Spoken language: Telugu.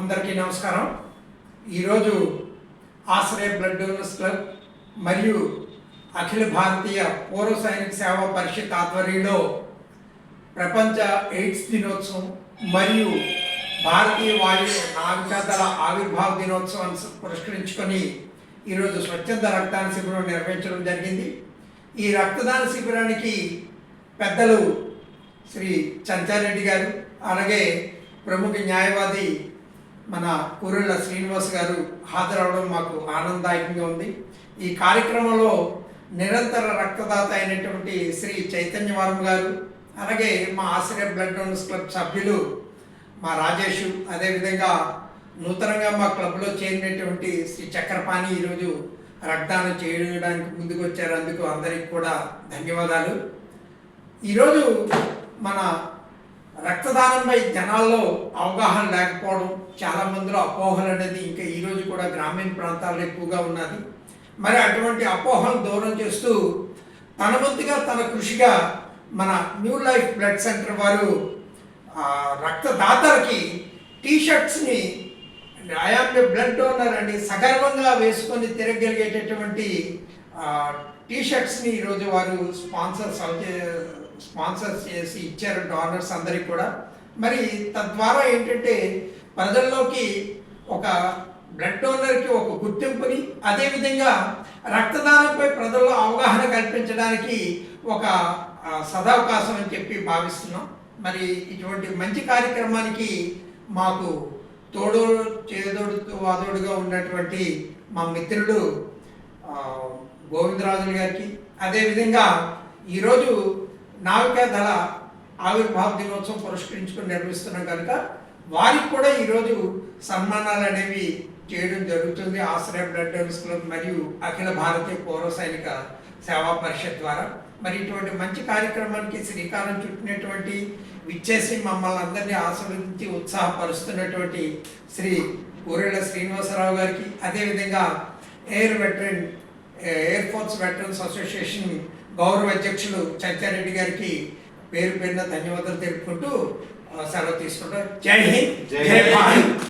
అందరికీ నమస్కారం. ఈరోజు ఆశ్రయ బ్లడ్ డోనర్స్ క్లబ్ మరియు అఖిల భారతీయ పూర్వ సైనిక సేవా పరిషత్ ఆధ్వర్యంలో ప్రపంచ ఎయిడ్స్ దినోత్సవం మరియు భారతీయ వాయు నావికాదళ ఆవిర్భావ దినోత్సవాన్ని పురస్కరించుకొని ఈరోజు స్వచ్ఛంద రక్తదాన శిబిరం నిర్వహించడం జరిగింది. ఈ రక్తదాన శిబిరానికి పెద్దలు శ్రీ చంచారెడ్డి గారు అలాగే ప్రముఖ న్యాయవాది మన కూరెళ్ళ శ్రీనివాస్ గారు హాజరవడం మాకు ఆనందదాయకంగా ఉంది. ఈ కార్యక్రమంలో నిరంతర రక్తదాత అయినటువంటి శ్రీ చైతన్యవరం గారు అలాగే మా ఆశ్రయ బ్లడ్ డోనర్స్ క్లబ్ సభ్యులు మా రాజేష్ అదేవిధంగా నూతనంగా మా క్లబ్లో చేరినటువంటి శ్రీ చక్రపాణి ఈరోజు రక్తదానం చేయడానికి ముందుకు వచ్చారు అందుకు అందరికి కూడా ధన్యవాదాలు. ఈరోజు మన రక్తదానంపై జనాల్లో అవగాహన లేకపోవడం చాలా మందిలో అపోహలు అనేది ఇంకా ఈరోజు కూడా గ్రామీణ ప్రాంతాల్లో ఎక్కువగా ఉన్నది. మరి అటువంటి అపోహలను దూరం చేస్తూ తన వంతుగా తన కృషిగా మన న్యూ లైఫ్ బ్లడ్ సెంటర్ వారు రక్తదాతలకి టీ షర్ట్స్ని ఐఆమ్ బ్లడ్ డోనర్ అని సగర్వంగా వేసుకొని తిరగలిగేటటువంటి టీ షర్ట్స్ని ఈరోజు వారు స్పాన్సర్ స్పాన్సర్ చేసి ఇచ్చారు డోనర్స్ అందరికి కూడా. మరి తద్వారా ఏంటంటే ప్రజల్లోకి ఒక బ్లడ్ డోనర్కి ఒక గుర్తింపుని అదేవిధంగా రక్తదానంపై ప్రజల్లో అవగాహన కల్పించడానికి ఒక సదావకాశం అని చెప్పి భావిస్తున్నాం. మరి ఇటువంటి మంచి కార్యక్రమానికి మాకు తోడు చేదోడు వాదోడుగా ఉన్నటువంటి మా మిత్రుడు గోవిందరాజులు గారికి. అదేవిధంగా ఈరోజు నావికా దళ ఆవిర్భావ దినోత్సవం పురస్కరించుకొని నిర్వహిస్తున్నాం కనుక వారికి కూడా ఈరోజు సన్మానాలు అనేవి చేయడం జరుగుతుంది. ఆశ్రయ బ్లడ్ డోనర్స్ క్లబ్ మరియు అఖిల భారతీయ పౌర సైనిక సేవా పరిషత్ ద్వారా. మరి ఇటువంటి మంచి కార్యక్రమానికి శ్రీకారం చుట్టినటువంటి విచ్చేసి మమ్మల్ని అందరినీ ఆస్వాదించి ఉత్సాహపరుస్తున్నటువంటి శ్రీ ఊరెళ్ళ శ్రీనివాసరావు గారికి. అదేవిధంగా air veteran air force veterans association గౌరవ అధ్యక్షులు చంచారెడ్డి గారికి పేరు పేరున ధన్యవాదాలు తెలుపుకుంటూ సెలవు తీసుకుంటారు జై హింద్. జై భారత్